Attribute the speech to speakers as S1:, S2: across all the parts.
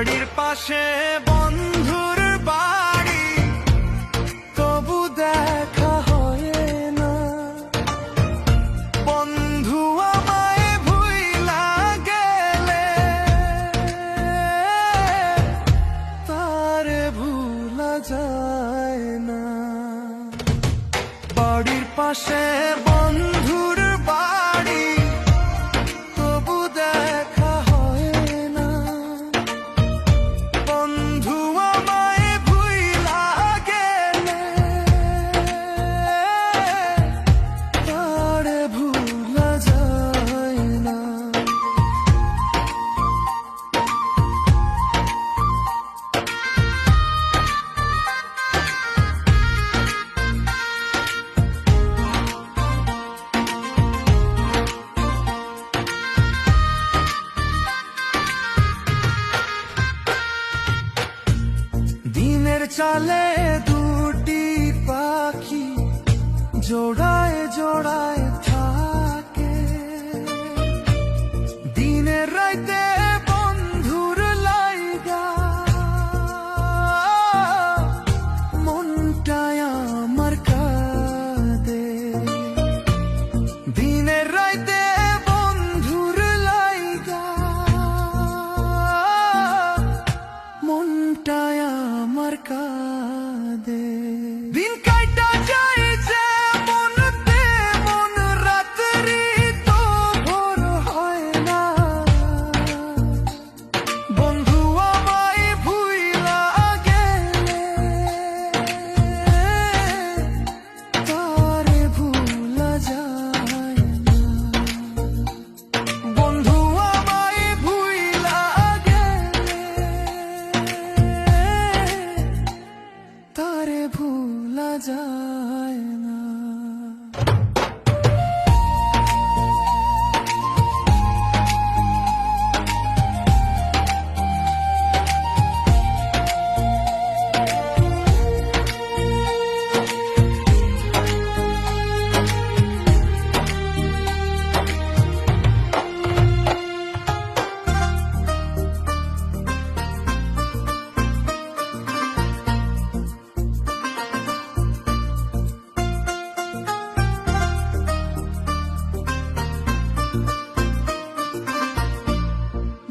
S1: বাড়ির পাশে বন্ধুর বাড়ি, তবু দেখা হয় না। বন্ধু আমায় ভুইলা গেলে, তার ভুলা যায় না। বাড়ির পাশে বন্ধু চলে দুটি পাখি জোড়া Canada.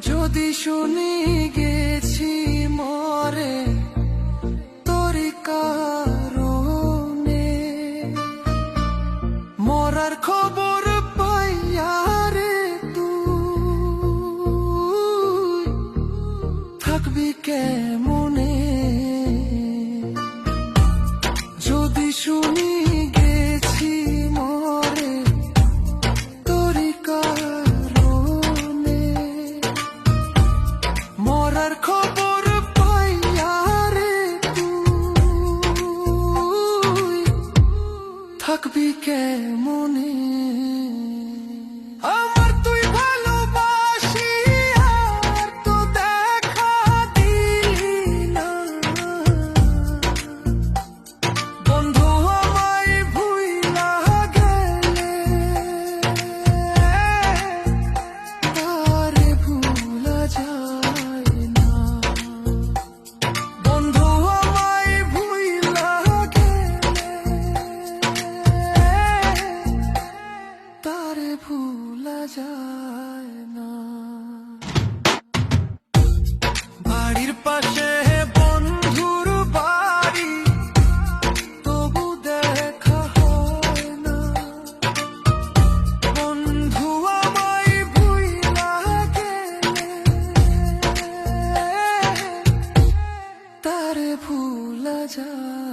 S1: যদি শুনি গেছি মরে, তোরি কারণে। মরার খবর পাইয়া রে তুই, থাকবি কেমনে? যদি শুনি जा